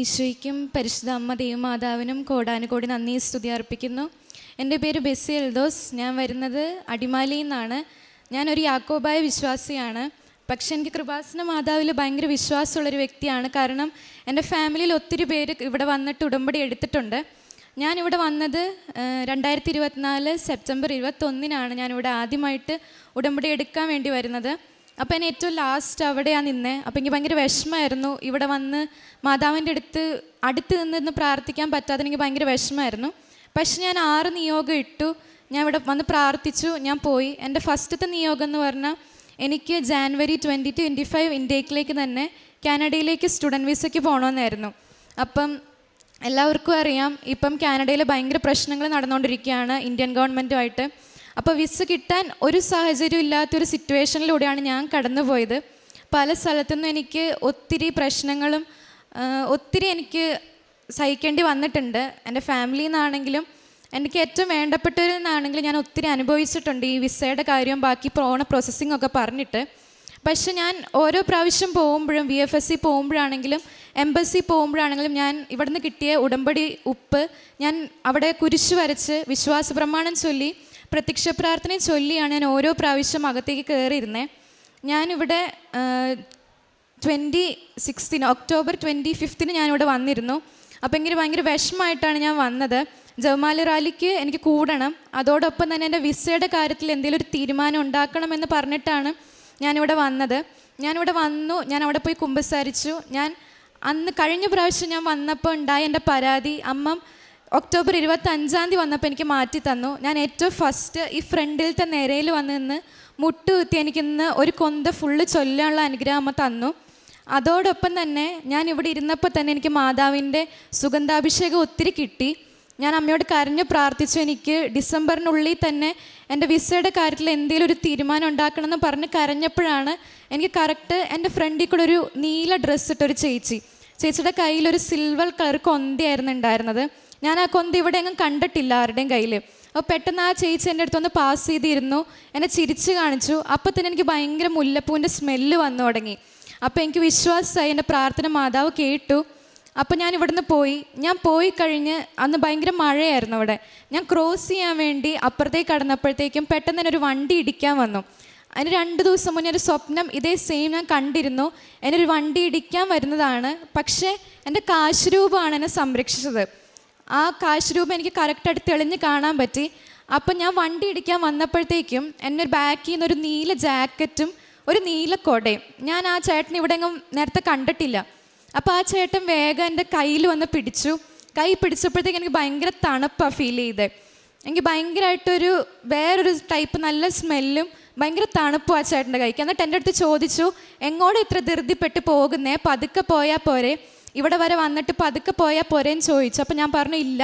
ഈശോയ്ക്കും പരിശുദ്ധ അമ്മ ദൈവമാതാവിനും കോടാനുകോടി നന്ദി സ്തുതി അർപ്പിക്കുന്നു. എന്റെ പേര് ബെസ്സി എൽദോസ്. ഞാൻ വരുന്നത് അടിമാലിയിൽ നിന്നാണ്. ഞാനൊരു യാക്കോബായ വിശ്വാസിയാണ്. പക്ഷെ എനിക്ക് കൃപാസന മാതാവിൽ ഭയങ്കര വിശ്വാസമുള്ളൊരു വ്യക്തിയാണ്. കാരണം എന്റെ ഫാമിലിയിൽ ഒത്തിരി പേര് ഇവിടെ വന്നിട്ട് ഉടമ്പടി എടുത്തിട്ടുണ്ട്. ഞാനിവിടെ വന്നത് രണ്ടായിരത്തി ഇരുപത്തിനാല് സെപ്റ്റംബർ ഇരുപത്തൊന്നിനാണ് ഞാനിവിടെ ആദ്യമായിട്ട് ഉടമ്പടി എടുക്കാൻ വേണ്ടി വരുന്നത്. അപ്പോൾ എന്നെ ഏറ്റവും ലാസ്റ്റ് അവിടെയാണ് നിന്നേ. അപ്പം എനിക്ക് ഭയങ്കര വിഷമമായിരുന്നു. ഇവിടെ വന്ന് മാതാവിന്റെ അടുത്ത് അടുത്ത് നിന്ന് നിന്ന് പ്രാർത്ഥിക്കാൻ പറ്റാതെ എനിക്ക് ഭയങ്കര വിഷമമായിരുന്നു. പക്ഷെ ഞാൻ ആറ് നിയോഗം ഇട്ടു. ഞാൻ ഇവിടെ വന്ന് പ്രാർത്ഥിച്ചു. ഞാൻ പോയി. എന്റെ ഫസ്റ്റത്തെ നിയോഗം എന്ന് പറഞ്ഞാൽ എനിക്ക് ജാനുവരി ട്വന്റി ട്വന്റി ഫൈവ് ഇന്ത്യയിലേക്ക് തന്നെ കാനഡയിലേക്ക് സ്റ്റുഡന്റ് വിസയ്ക്ക് പോകണമെന്നായിരുന്നു. അപ്പം എല്ലാവർക്കും അറിയാം. ഇപ്പം കാനഡയിൽ ഭയങ്കര പ്രശ്നങ്ങൾ നടന്നുകൊണ്ടിരിക്കുകയാണ് ഇന്ത്യൻ ഗവൺമെന്റുമായിട്ട്. അപ്പോൾ വിസ കിട്ടാൻ ഒരു സാഹചര്യം ഇല്ലാത്തൊരു സിറ്റുവേഷനിലൂടെയാണ് ഞാൻ കടന്നുപോയത്. പല സ്ഥലത്തുനിന്നും എനിക്ക് ഒത്തിരി പ്രശ്നങ്ങളും ഒത്തിരി എനിക്ക് സഹിക്കേണ്ടി വന്നിട്ടുണ്ട്. എന്റെ ഫാമിലിയിൽ നിന്നാണെങ്കിലും എനിക്ക് ഏറ്റവും വേണ്ടപ്പെട്ടവരിൽ നിന്നാണെങ്കിലും ഞാൻ ഒത്തിരി അനുഭവിച്ചിട്ടുണ്ട് ഈ വിസയുടെ കാര്യവും ബാക്കി പോണ പ്രോസസ്സിംഗ് ഒക്കെ പറഞ്ഞിട്ട്. പക്ഷേ ഞാൻ ഓരോ പ്രാവശ്യം പോകുമ്പോഴും വി എഫ് എസ് സി പോകുമ്പോഴാണെങ്കിലും എംബസി പോകുമ്പോഴാണെങ്കിലും ഞാൻ ഇവിടുന്ന് കിട്ടിയ ഉടമ്പടി ഉപ്പ് ഞാൻ അവിടെ കുരിശ് വരച്ച് വിശ്വാസ പ്രമാണം ചൊല്ലി പ്രത്യക്ഷ പ്രാർത്ഥനയും ചൊല്ലിയാണ് ഞാൻ ഓരോ പ്രാവശ്യം അകത്തേക്ക് കയറിയിരുന്നത് ഞാനിവിടെ ട്വന്റി സിക്സ്തിന് ഒക്ടോബർ ട്വന്റി ഫിഫ്തിന് ഞാനിവിടെ വന്നിരുന്നു. അപ്പോൾ എങ്കിൽ ഭയങ്കര വിഷമമായിട്ടാണ് ഞാൻ വന്നത്. ജവമാല റാലിക്ക് എനിക്ക് കൂടണം. അതോടൊപ്പം തന്നെ എന്റെ വിസയുടെ കാര്യത്തിൽ എന്തെങ്കിലും ഒരു തീരുമാനം ഉണ്ടാക്കണമെന്ന് പറഞ്ഞിട്ടാണ് ഞാനിവിടെ വന്നത്. ഞാനിവിടെ വന്നു ഞാൻ അവിടെ പോയി കുമ്പസാരിച്ചു. ഞാൻ അന്ന് കഴിഞ്ഞ പ്രാവശ്യം ഞാൻ വന്നപ്പോൾ ഉണ്ടായ എന്റെ പരാതി അമ്മ ഒക്ടോബർ ഇരുപത്തി അഞ്ചാം തീയതി വന്നപ്പോൾ എനിക്ക് മാറ്റി തന്നു. ഞാൻ ഏറ്റവും ഫസ്റ്റ് ഈ ഫ്രണ്ടിലത്തെ നിരയിൽ വന്ന് നിന്ന് മുട്ടുകുത്തി എനിക്കിന്ന് ഒരു കൊന്ത ഫുള്ള് ചൊല്ലാനുള്ള അനുഗ്രഹം തന്നു. അതോടൊപ്പം തന്നെ ഞാൻ ഇവിടെ ഇരുന്നപ്പോൾ തന്നെ എനിക്ക് മാതാവിന്റെ സുഗന്ധാഭിഷേകം ഒത്തിരി കിട്ടി. ഞാൻ അമ്മയോട് കരഞ്ഞു പ്രാർത്ഥിച്ചു. എനിക്ക് ഡിസംബറിനുള്ളിൽ തന്നെ എന്റെ വിസയുടെ കാര്യത്തിൽ എന്തെങ്കിലും ഒരു തീരുമാനം ഉണ്ടാക്കണമെന്ന് പറഞ്ഞ് കരഞ്ഞപ്പോഴാണ് എനിക്ക് കറക്റ്റ് എന്റെ ഫ്രണ്ടിൽ കൂടെ ഒരു നീല ഡ്രസ്സ് ഇട്ടൊരു ചേച്ചി. ചേച്ചിയുടെ കയ്യിൽ ഒരു സിൽവർ കളർ കൊന്തയായിരുന്നു ഉണ്ടായിരുന്നത്. ഞാൻ ആ കൊന്ത ഇവിടെ എങ്ങും കണ്ടിട്ടില്ല ആരുടെയും കയ്യിൽ അപ്പോൾ പെട്ടെന്ന് ആ ചേച്ചി എന്റെ അടുത്തൊന്ന് പാസ് ചെയ്തിരുന്നു. എന്നെ ചിരിച്ച് കാണിച്ചു. അപ്പോൾ തന്നെ എനിക്ക് ഭയങ്കര മുല്ലപ്പൂവിന്റെ സ്മെല്ല് വന്നു തുടങ്ങി. അപ്പോൾ എനിക്ക് വിശ്വാസമായി എന്റെ പ്രാർത്ഥന മാതാവ് കേട്ടു. അപ്പോൾ ഞാൻ ഇവിടുന്ന് പോയി. ഞാൻ പോയി കഴിഞ്ഞ് അന്ന് ഭയങ്കര മഴയായിരുന്നു അവിടെ. ഞാൻ ക്രോസ് ചെയ്യാൻ വേണ്ടി അപ്പുറത്തേക്ക് കടന്നപ്പോഴത്തേക്കും പെട്ടെന്ന് തന്നെ ഒരു വണ്ടി ഇടിക്കാൻ വന്നു. അതിന് രണ്ട് ദിവസം മുന്നേ ഒരു സ്വപ്നം ഇതേ സെയിം ഞാൻ കണ്ടിരുന്നു. എന്നെ ഒരു വണ്ടി ഇടിക്കാൻ വരുന്നതാണ്. പക്ഷേ എന്റെ കാശ് രൂപമാണ് എന്നെ സംരക്ഷിച്ചത്. ആ കാശ് രൂപം എനിക്ക് കറക്റ്റായിട്ട് തെളിഞ്ഞ് കാണാൻ പറ്റി. അപ്പം ഞാൻ വണ്ടി ഇടിക്കാൻ വന്നപ്പോഴത്തേക്കും എന്നെ ഒരു ബാക്കിൽ നിന്ന് ഒരു നീല ജാക്കറ്റും ഒരു നീല കൊടയും. ഞാൻ ആ ചേട്ടൻ ഇവിടെ എങ്ങും നേരത്തെ കണ്ടിട്ടില്ല. അപ്പോൾ ആ ചേട്ടൻ വേഗം എന്റെ കയ്യിൽ വന്ന് പിടിച്ചു. കൈ പിടിച്ചപ്പോഴത്തേക്ക് എനിക്ക് ഭയങ്കര തണുപ്പാണ് ഫീൽ ചെയ്തത് എനിക്ക് ഭയങ്കരമായിട്ടൊരു വേറൊരു ടൈപ്പ് നല്ല സ്മെല്ലും ഭയങ്കര തണുപ്പും ആ ചേട്ടന്റെ കൈക്ക്. എന്നിട്ട് എന്റെ അടുത്ത് ചോദിച്ചു എങ്ങോട്ട് ഇത്ര ധൃതിപ്പെട്ട് പോകുന്നേ? പതുക്കെ പോയാൽ പോരെ. ഇവിടെ വരെ വന്നിട്ട് പതുക്കെ പോയാൽ പോരേന്ന് ചോദിച്ചു. അപ്പോൾ ഞാൻ പറഞ്ഞു ഇല്ല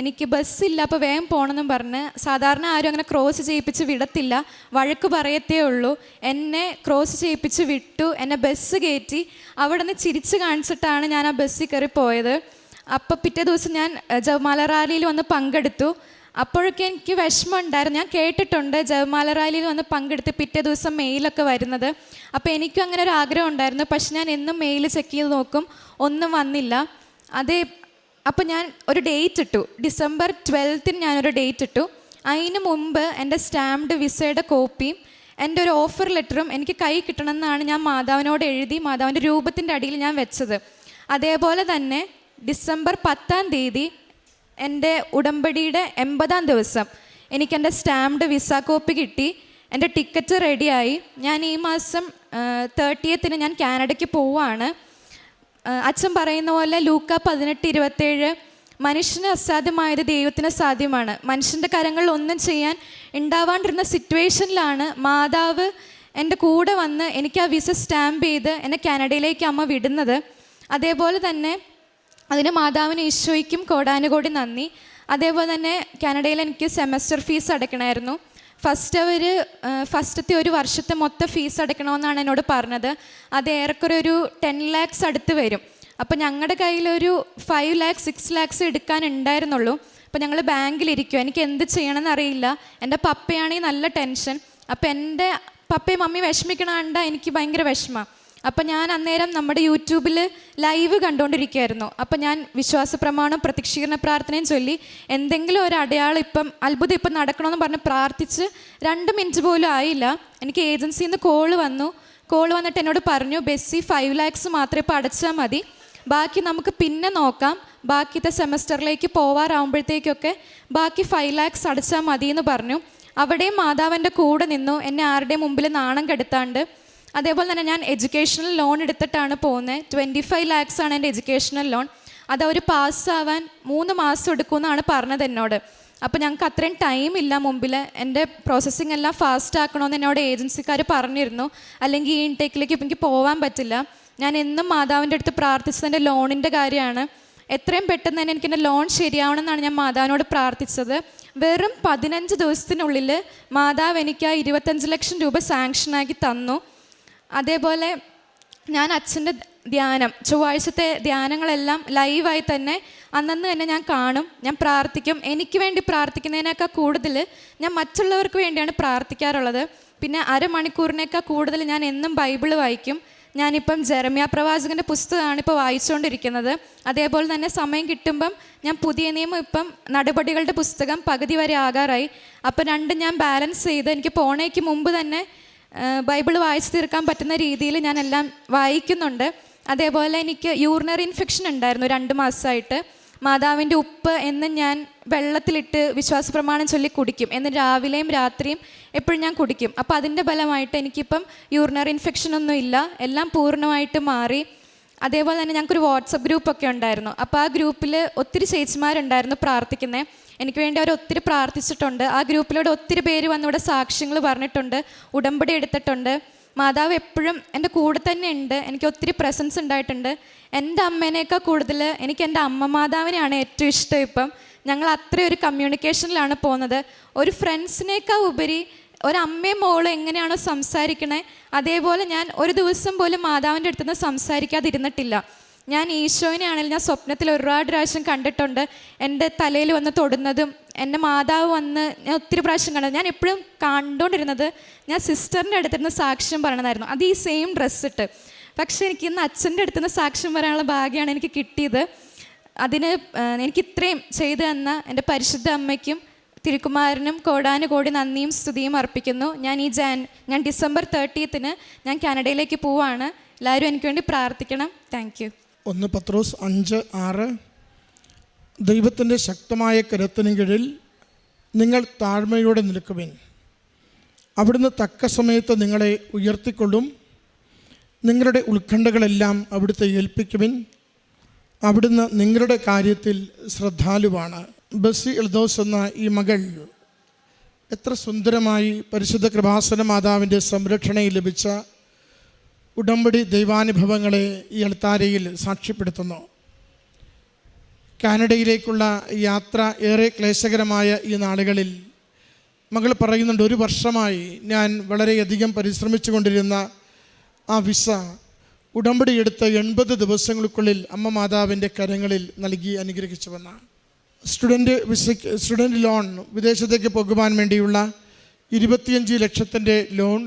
എനിക്ക് ബസ്സില്ല അപ്പോൾ വേഗം പോകണമെന്നും പറഞ്ഞ് സാധാരണ ആരും അങ്ങനെ ക്രോസ് ചെയ്യിപ്പിച്ച് വിടത്തില്ല. വഴക്ക് പറയത്തേ ഉള്ളൂ. എന്നെ ക്രോസ് ചെയ്യിപ്പിച്ച് വിട്ടു എന്നെ ബസ് കയറ്റി. അവിടെ നിന്ന് ചിരിച്ച് കാണിച്ചിട്ടാണ് ഞാൻ ആ ബസ്സിൽ കയറി പോയത്. അപ്പോൾ പിറ്റേ ദിവസം ഞാൻ ജവമാല റാലിയിൽ വന്ന് പങ്കെടുത്തു. അപ്പോഴൊക്കെ എനിക്ക് വിഷമം ഉണ്ടായിരുന്നു ഞാൻ കേട്ടിട്ടുണ്ട് ജവമാല റാലിയിൽ വന്ന് പങ്കെടുത്ത് പിറ്റേ ദിവസം മെയിലൊക്കെ വരുന്നത്. അപ്പോൾ എനിക്കും അങ്ങനെ ഒരു ആഗ്രഹം ഉണ്ടായിരുന്നു. പക്ഷെ ഞാൻ എന്നും മെയിൽ ചെക്ക് ചെയ്ത് നോക്കും. ഒന്നും വന്നില്ല. അതേ അപ്പോൾ ഞാൻ ഒരു ഡേറ്റ് ഇട്ടു. ഡിസംബർ ട്വൽത്തിന് ഞാനൊരു ഡേറ്റ് ഇട്ടു. അതിന് മുമ്പ് എന്റെ സ്റ്റാമ്പ്ഡ് വിസയുടെ കോപ്പിയും എന്റെ ഒരു ഓഫർ ലെറ്ററും എനിക്ക് കൈ കിട്ടണമെന്നാണ് ഞാൻ മാതാവിനോട് എഴുതി മാതാവിന്റെ രൂപത്തിന്റെ അടിയിൽ ഞാൻ വെച്ചത്. അതേപോലെ തന്നെ ഡിസംബർ പത്താം തീയതി എന്റെ ഉടമ്പടിയുടെ എൺപതാം ദിവസം. എനിക്ക് എന്റെ സ്റ്റാമ്പ്ഡ് വിസ കോപ്പി കിട്ടി. എന്റെ ടിക്കറ്റ് റെഡിയായി. ഞാൻ ഈ മാസം തേർട്ടിയത്തിന് ഞാൻ കാനഡയ്ക്ക് പോവുകയാണ് അച്ഛൻ പറയുന്ന പോലെ ലൂക്ക പതിനെട്ട് ഇരുപത്തേഴ് മനുഷ്യന് അസാധ്യമായത് ദൈവത്തിന് സാധ്യമാണ്. മനുഷ്യന്റെ കരങ്ങളിൽ ഒന്നും ചെയ്യാൻ ഉണ്ടാവാണ്ടിരുന്ന സിറ്റുവേഷനിലാണ് മാതാവ് എന്റെ കൂടെ വന്ന് എനിക്ക് ആ വിസ സ്റ്റാമ്പ് ചെയ്ത് എന്നെ കാനഡയിലേക്ക് അമ്മ വിടുന്നത്. അതേപോലെ തന്നെ അതിന് മാതാവിന് ഈശോയ്ക്കും കോടാനുകോടി നന്ദി. അതേപോലെ തന്നെ കാനഡയിൽ എനിക്ക് സെമസ്റ്റർ ഫീസ് അടയ്ക്കണമായിരുന്നു. ഫസ്റ്റ് അവർ ഫസ്റ്റത്തെ ഒരു വർഷത്തെ മൊത്തം ഫീസ് അടയ്ക്കണമെന്നാണ് എന്നോട് പറഞ്ഞത്. അത് ഏറെക്കുറെ ഒരു ടെൻ ലാക്സ് അടുത്ത് വരും. അപ്പോൾ ഞങ്ങളുടെ കയ്യിലൊരു ഫൈവ് ലാക്സ് സിക്സ് ലാക്സ് എടുക്കാൻ ഉണ്ടായിരുന്നുള്ളൂ. അപ്പോൾ ഞങ്ങൾ ബാങ്കിലിരിക്കും എനിക്ക് എന്ത് ചെയ്യണമെന്ന് അറിയില്ല. എന്റെ പപ്പയാണെങ്കിൽ നല്ല ടെൻഷൻ അപ്പോൾ എന്റെ പപ്പയും മമ്മി വിഷമിക്കണ കണ്ട എനിക്ക് ഭയങ്കര വിഷമമാണ് അപ്പം ഞാൻ അന്നേരം നമ്മുടെ യൂട്യൂബിൽ ലൈവ് കണ്ടുകൊണ്ടിരിക്കുകയായിരുന്നു അപ്പം ഞാൻ വിശ്വാസ പ്രമാണം പ്രത്യക്ഷീകരണ പ്രാർത്ഥനയും ചൊല്ലി എന്തെങ്കിലും ഒരു അടയാളം ഇപ്പം അത്ഭുതം ഇപ്പം നടക്കണമെന്ന് പറഞ്ഞ് പ്രാർത്ഥിച്ച് രണ്ട് മിനിറ്റ് പോലും ആയില്ല. എനിക്ക് ഏജൻസിയിൽ നിന്ന് കോൾ വന്നു. കോൾ വന്നിട്ട് എന്നോട് പറഞ്ഞു ബെസ്സി ഫൈവ് ലാക്സ് മാത്രമേ ഇപ്പോൾ അടച്ചാൽ മതി. ബാക്കി നമുക്ക് പിന്നെ നോക്കാം. ബാക്കിത്തെ സെമസ്റ്ററിലേക്ക് പോവാറാവുമ്പോഴത്തേക്കൊക്കെ ബാക്കി ഫൈവ് ലാക്സ് അടച്ചാൽ മതി എന്ന് പറഞ്ഞു. അവിടെയും മാതാവിന്റെ കൂടെ നിന്നു. എന്നെ ആരുടെയും മുമ്പിൽ നാണം കെടുത്താണ്ട് അതേപോലെ തന്നെ ഞാൻ എഡ്യൂക്കേഷണൽ ലോൺ എടുത്തിട്ടാണ് പോകുന്നത്. ട്വന്റി ഫൈവ് ലാക്സ് ആണ് എന്റെ എഡ്യൂക്കേഷണൽ ലോൺ അത് അവർ പാസ്സാവാൻ മൂന്ന് മാസം എടുക്കുമെന്നാണ് പറഞ്ഞത് എന്നോട്. അപ്പോൾ ഞങ്ങൾക്ക് അത്രയും ടൈം ഇല്ല മുമ്പിൽ. എന്റെ പ്രോസസ്സിങ് എല്ലാം ഫാസ്റ്റ് ആക്കണമെന്ന് എന്നോട് ഏജൻസിക്കാർ പറഞ്ഞിരുന്നു. അല്ലെങ്കിൽ ഈ ഇൻടേക്കിലേക്ക് എനിക്ക് പോകാൻ പറ്റില്ല. ഞാൻ എന്നും മാതാവിന്റെ അടുത്ത് പ്രാർത്ഥിച്ചത് എന്റെ ലോണിന്റെ കാര്യമാണ്. എത്രയും പെട്ടെന്ന് തന്നെ എനിക്ക് എന്റെ ലോൺ ശരിയാവണമെന്നാണ് ഞാൻ മാതാവിനോട് പ്രാർത്ഥിച്ചത്. വെറും പതിനഞ്ച് ദിവസത്തിനുള്ളിൽ മാതാവ് എനിക്ക് ആ ഇരുപത്തഞ്ച് ലക്ഷം രൂപ സാങ്ഷനാക്കി തന്നു. അതേപോലെ ഞാൻ അച്ഛന്റെ ധ്യാനം ചൊവ്വാഴ്ചത്തെ ധ്യാനങ്ങളെല്ലാം ലൈവായി തന്നെ അന്നന്ന് തന്നെ ഞാൻ കാണും ഞാൻ പ്രാർത്ഥിക്കും. എനിക്ക് വേണ്ടി പ്രാർത്ഥിക്കുന്നതിനേക്കാൾ കൂടുതൽ ഞാൻ മറ്റുള്ളവർക്ക് വേണ്ടിയാണ് പ്രാർത്ഥിക്കാറുള്ളത്. പിന്നെ അരമണിക്കൂറിനേക്കാൾ കൂടുതൽ ഞാൻ എന്നും ബൈബിൾ വായിക്കും. ഞാനിപ്പം ജെറമ്യ പ്രവാചകന്റെ പുസ്തകമാണ് ഇപ്പോൾ വായിച്ചുകൊണ്ടിരിക്കുന്നത്. അതേപോലെ തന്നെ സമയം കിട്ടുമ്പം ഞാൻ പുതിയ നിയമം ഇപ്പം നടപടികളുടെ പുസ്തകം പകുതി വരെ ആകാറായി. അപ്പം രണ്ടും ഞാൻ ബാലൻസ് ചെയ്ത് എനിക്ക് പോണേക്ക് മുമ്പ് തന്നെ ബൈബിൾ വായിച്ചു തീർക്കാൻ പറ്റുന്ന രീതിയിൽ ഞാൻ എല്ലാം വായിക്കുന്നുണ്ട്. അതേപോലെ എനിക്ക് യൂറിനറി ഇൻഫെക്ഷൻ ഉണ്ടായിരുന്നു രണ്ട് മാസമായിട്ട്. മാതാവിന്റെ ഉപ്പ് എന്ന് ഞാൻ വെള്ളത്തിലിട്ട് വിശ്വാസ പ്രമാണം ചൊല്ലി കുടിക്കും. എന്ന് രാവിലെയും രാത്രിയും എപ്പോഴും ഞാൻ കുടിക്കും. അപ്പോൾ അതിന്റെ ഫലമായിട്ട് എനിക്കിപ്പം യൂറിനറി ഇൻഫെക്ഷൻ ഒന്നും ഇല്ല. എല്ലാം പൂർണമായിട്ട് മാറി. അതേപോലെ തന്നെ ഞങ്ങൾക്കൊരു വാട്സപ്പ് ഗ്രൂപ്പൊക്കെ ഉണ്ടായിരുന്നു. അപ്പോൾ ആ ഗ്രൂപ്പിൽ ഒത്തിരി ചേച്ചിമാരുണ്ടായിരുന്നു പ്രാർത്ഥിക്കുന്നത് എനിക്ക് വേണ്ടി അവർ ഒത്തിരി പ്രാർത്ഥിച്ചിട്ടുണ്ട്. ആ ഗ്രൂപ്പിലൂടെ ഒത്തിരി പേര് വന്നിവിടെ സാക്ഷ്യങ്ങൾ പറഞ്ഞിട്ടുണ്ട്. ഉടമ്പടി എടുത്തിട്ടുണ്ട്. മാതാവ് എപ്പോഴും എന്റെ കൂടെ തന്നെ ഉണ്ട്. എനിക്ക് ഒത്തിരി പ്രസൻസ് ഉണ്ടായിട്ടുണ്ട്. എന്റെ അമ്മേനേക്കാൾ കൂടുതൽ എനിക്ക് എന്റെ അമ്മ മാതാവിനെയാണ് ഏറ്റവും ഇഷ്ടം ഇപ്പം. ഞങ്ങൾ അത്രയും ഒരു കമ്മ്യൂണിക്കേഷനിലാണ് പോകുന്നത്. ഒരു ഫ്രണ്ട്സിനേക്കാൾ ഉപരി ഒരമ്മയും മോളും എങ്ങനെയാണോ സംസാരിക്കണേ അതേപോലെ ഞാൻ ഒരു ദിവസം പോലും മാതാവിന്റെ അടുത്തുനിന്ന് സംസാരിക്കാതിരുന്നിട്ടില്ല. ഞാൻ ഈശോയിനെയാണെങ്കിൽ ഞാൻ സ്വപ്നത്തിൽ ഒരുപാട് പ്രാവശ്യം കണ്ടിട്ടുണ്ട്. എന്റെ തലയിൽ വന്ന് തൊടുന്നതും എന്റെ മാതാവ് വന്ന് ഞാൻ ഒത്തിരി പ്രാവശ്യം കണ്ടത്. ഞാൻ എപ്പോഴും കണ്ടുകൊണ്ടിരുന്നത് ഞാൻ സിസ്റ്ററിന്റെ അടുത്തിരുന്ന് സാക്ഷ്യം പറയണമായിരുന്നു അത് ഈ സെയിം ഡ്രസ്സ് ഇട്ട്. പക്ഷേ എനിക്ക് ഇന്ന് അച്ഛന്റെ അടുത്തുനിന്ന് സാക്ഷ്യം പറയാനുള്ള ഭാഗ്യമാണ് എനിക്ക് കിട്ടിയത്. അതിന് എനിക്ക് ഇത്രയും ചെയ്തു തന്ന എന്റെ പരിശുദ്ധ അമ്മയ്ക്കും തിരുക്കുമാരനും കോടാനുകോടി നന്ദിയും സ്തുതിയും അർപ്പിക്കുന്നു. ഞാൻ ഈ ജാൻ ഞാൻ ഡിസംബർ തേർട്ടീത്തിന് ഞാൻ കാനഡയിലേക്ക് പോവാണ്. എല്ലാവരും എനിക്ക് വേണ്ടി പ്രാർത്ഥിക്കണം. താങ്ക് ഒന്ന് പത്രോസ് അഞ്ച് ആറ്. ദൈവത്തിന്റെ ശക്തമായ കരുത്തിന് കീഴിൽ നിങ്ങൾ താഴ്മയോടെ നിൽക്കുവിൻ. അവിടുന്ന് തക്ക സമയത്ത് നിങ്ങളെ ഉയർത്തിക്കൊള്ളും. നിങ്ങളുടെ ഉത്കണ്ഠകളെല്ലാം അവിടുത്തെ ഏൽപ്പിക്കുവിൻ. അവിടുന്ന് നിങ്ങളുടെ കാര്യത്തിൽ ശ്രദ്ധാലുവാണ്. ബസ്സി എൽദോസ് എന്ന ഈ മകൾ എത്ര സുന്ദരമായി പരിശുദ്ധ കൃപാസന മാതാവിന്റെ സംരക്ഷണയിൽ ലഭിച്ച ഉടമ്പടി ദൈവാനുഭവങ്ങളെ ഈ അൾത്താരയിൽ സാക്ഷ്യപ്പെടുത്തുന്നു. കാനഡയിലേക്കുള്ള യാത്ര ഏറെ ക്ലേശകരമായ ഈ നാളുകളിൽ മകൾ പറയുന്നുണ്ട് ഒരു വർഷമായി ഞാൻ വളരെയധികം പരിശ്രമിച്ചു കൊണ്ടിരുന്ന ആ വിസ ഉടമ്പടി എടുത്ത എൺപത് ദിവസങ്ങൾക്കുള്ളിൽ അമ്മ മാതാവിന്റെ കരങ്ങളിൽ നൽകി അനുഗ്രഹിച്ചുവെന്ന സ്റ്റുഡന്റ് വിസയ്ക്ക് സ്റ്റുഡന്റ് ലോൺ വിദേശത്തേക്ക് പോകുവാൻ വേണ്ടിയുള്ള ഇരുപത്തിയഞ്ച് ലക്ഷത്തിന്റെ ലോൺ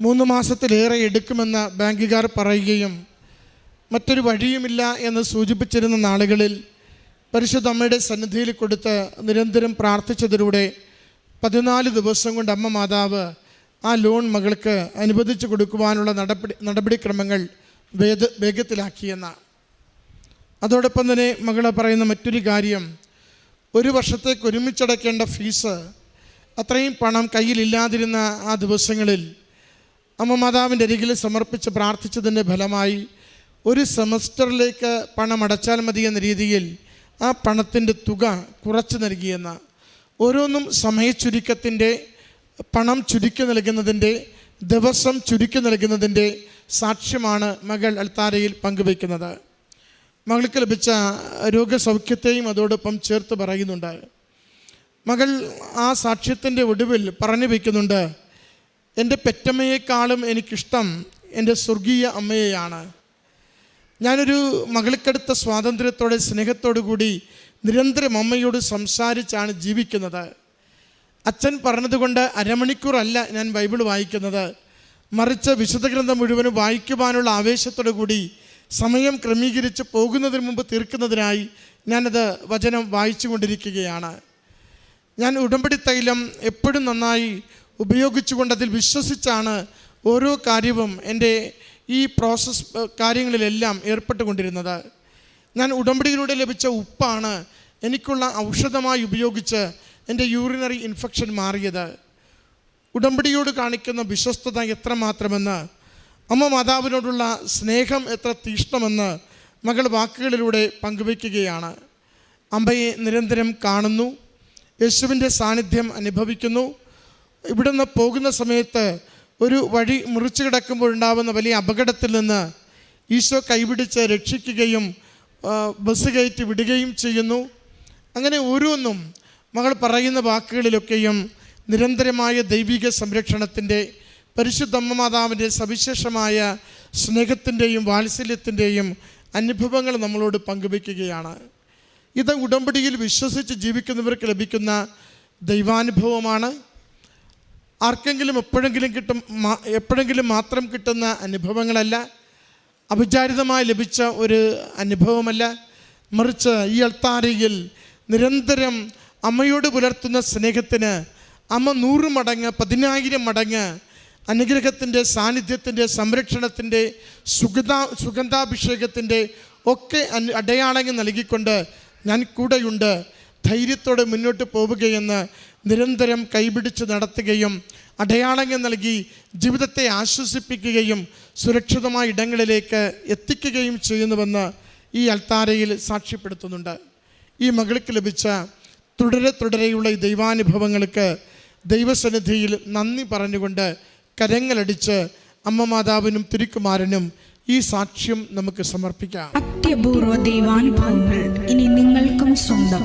മൂന്ന് മാസത്തിലേറെ എടുക്കുമെന്ന് ബാങ്കുകാർ പറയുകയും മറ്റൊരു വഴിയുമില്ല എന്ന് സൂചിപ്പിച്ചിരുന്ന നാളുകളിൽ പരിശുദ്ധ അമ്മയുടെ സന്നിധിയിൽ കൊടുത്ത് നിരന്തരം പ്രാർത്ഥിച്ചതിലൂടെ പതിനാല് ദിവസം കൊണ്ട് അമ്മ മാതാവ് ആ ലോൺ മകൾക്ക് അനുവദിച്ചു കൊടുക്കുവാനുള്ള നടപടി നടപടിക്രമങ്ങൾ വേദ വേഗത്തിലാക്കിയെന്ന അതോടൊപ്പം തന്നെ മകളെ പറയുന്ന മറ്റൊരു കാര്യം ഒരു വർഷത്തേക്ക് ഒരുമിച്ചടയ്ക്കേണ്ട ഫീസ് അത്രയും പണം കയ്യിലില്ലാതിരുന്ന ആ ദിവസങ്ങളിൽ അമ്മ മാതാവിന്റെ അരികിൽ സമർപ്പിച്ച് പ്രാർത്ഥിച്ചതിന്റെ ഫലമായി ഒരു സെമസ്റ്ററിലേക്ക് പണം അടച്ചാൽ മതി എന്ന രീതിയിൽ ആ പണത്തിന്റെ തുക കുറച്ച് നൽകിയെന്ന ഓരോന്നും സമയച്ചുരുക്കത്തിന്റെ പണം ചുരുക്കി നൽകുന്നതിന്റെ ദിവസം ചുരുക്കി നൽകുന്നതിന്റെ സാക്ഷ്യമാണ് മകൾ അൽത്താരയിൽ പങ്കുവയ്ക്കുന്നത്. മകൾക്ക് ലഭിച്ച രോഗസൗഖ്യത്തെയും അതോടൊപ്പം ചേർത്ത് പറയുന്നുണ്ട്. മകൾ ആ സാക്ഷ്യത്തിന്റെ ഒടുവിൽ പറഞ്ഞു വയ്ക്കുന്നുണ്ട് എന്റെ പെറ്റമ്മയെക്കാളും എനിക്കിഷ്ടം എന്റെ സ്വർഗീയ അമ്മയെയാണ്. ഞാനൊരു മകൾക്കടുത്ത സ്വാതന്ത്ര്യത്തോടെ സ്നേഹത്തോടു കൂടി നിരന്തരം അമ്മയോട് സംസാരിച്ചാണ് ജീവിക്കുന്നത്. അച്ഛൻ പറഞ്ഞതുകൊണ്ട് അരമണിക്കൂറല്ല ഞാൻ ബൈബിൾ വായിക്കുന്നത്. മറിച്ച് വിശുദ്ധ ഗ്രന്ഥം മുഴുവനും വായിക്കുവാനുള്ള ആവേശത്തോടു കൂടി സമയം ക്രമീകരിച്ച് പോകുന്നതിന് മുമ്പ് തീർക്കുന്നതിനായി ഞാനത് വചനം വായിച്ചു കൊണ്ടിരിക്കുകയാണ് ഞാൻ ഉടമ്പടി തൈലം എപ്പോഴും നന്നായി ഉപയോഗിച്ചുകൊണ്ട് അതിൽ വിശ്വസിച്ചാണ് ഓരോ കാര്യവും എന്റെ ഈ പ്രോസസ് കാര്യങ്ങളിലെല്ലാം ഏർപ്പെട്ടുകൊണ്ടിരുന്നത്. ഞാൻ ഉടമ്പടിയിലൂടെ ലഭിച്ച ഉപ്പാണ് എനിക്കുള്ള ഔഷധമായി ഉപയോഗിച്ച് എന്റെ യൂറിനറി ഇൻഫെക്ഷൻ മാറിയത്. ഉടമ്പടിയോട് കാണിക്കുന്ന വിശ്വസ്തത എത്രമാത്രമെന്ന് അമ്മ മാതാവിനോടുള്ള സ്നേഹം എത്ര തീഷ്ണമെന്ന് മകൾ വാക്കുകളിലൂടെ പങ്കുവയ്ക്കുകയാണ്. അമ്മയെ നിരന്തരം കാണുന്നു യേശുവിന്റെ സാന്നിധ്യം അനുഭവിക്കുന്നു ഇവിടുന്ന് പോകുന്ന സമയത്ത് ഒരു വഴി മുറിച്ചു കിടക്കുമ്പോഴുണ്ടാവുന്ന വലിയ അപകടത്തിൽ നിന്ന് ഈശോ കൈപിടിച്ച് രക്ഷിക്കുകയും ബസ് കയറ്റി വിടുകയും ചെയ്യുന്നു. അങ്ങനെ ഓരോന്നും മകൾ പറയുന്ന വാക്കുകളിലൊക്കെയും നിരന്തരമായ ദൈവിക സംരക്ഷണത്തിന്റെ പരിശുദ്ധമ്മ മാതാവിന്റെ സവിശേഷമായ സ്നേഹത്തിന്റെയും വാത്സല്യത്തിന്റെയും അനുഭവങ്ങൾ നമ്മളോട് പങ്കുവയ്ക്കുകയാണ്. ഇത് ഉടമ്പടിയിൽ വിശ്വസിച്ച് ജീവിക്കുന്നവർക്ക് ലഭിക്കുന്ന ദൈവാനുഭവമാണ്. ആർക്കെങ്കിലും എപ്പോഴെങ്കിലും കിട്ടും എപ്പോഴെങ്കിലും മാത്രം കിട്ടുന്ന അനുഭവങ്ങളല്ല. അഭിചാരിതമായി ലഭിച്ച ഒരു അനുഭവമല്ല. മറിച്ച് ഈ അൾത്താരയിൽ നിരന്തരം അമ്മയോട് പുലർത്തുന്ന സ്നേഹത്തിന് അമ്മ നൂറ് മടങ്ങ് പതിനായിരം മടങ്ങ് അനുഗ്രഹത്തിന്റെ സാന്നിധ്യത്തിന്റെ സംരക്ഷണത്തിന്റെ സുഗന്ധ സുഗന്ധാഭിഷേകത്തിന്റെ ഒക്കെ അടയാളങ്ങൾ നൽകിക്കൊണ്ട് ഞാൻ കൂടെയുണ്ട്. ധൈര്യത്തോടെ മുന്നോട്ട് പോവുകയെന്ന് നിരന്തരം കൈപിടിച്ച് നടത്തുകയും അടയാളങ്ങൾ നൽകി ജീവിതത്തെ ആശ്വസിപ്പിക്കുകയും സുരക്ഷിതമായ ഇടങ്ങളിലേക്ക് എത്തിക്കുകയും ചെയ്യുന്നുവെന്ന് ഈ അൽത്താരയിൽ സാക്ഷ്യപ്പെടുത്തുന്നുണ്ട്. ഈ മകൾക്ക് ലഭിച്ച തുടരെ തുടരെയുള്ള ഈ ദൈവാനുഭവങ്ങൾക്ക് ദൈവസന്നിധിയിൽ നന്ദി പറഞ്ഞുകൊണ്ട് കരങ്ങളടിച്ച് അമ്മ മാതാവിനും തിരുക്കുമാരനും ഈ സാക്ഷ്യം നമുക്ക് സമർപ്പിക്കാം. അത്യപൂർവ ദൈവാനുഭവങ്ങൾ ഇനി നിങ്ങൾക്കും സ്വന്തം.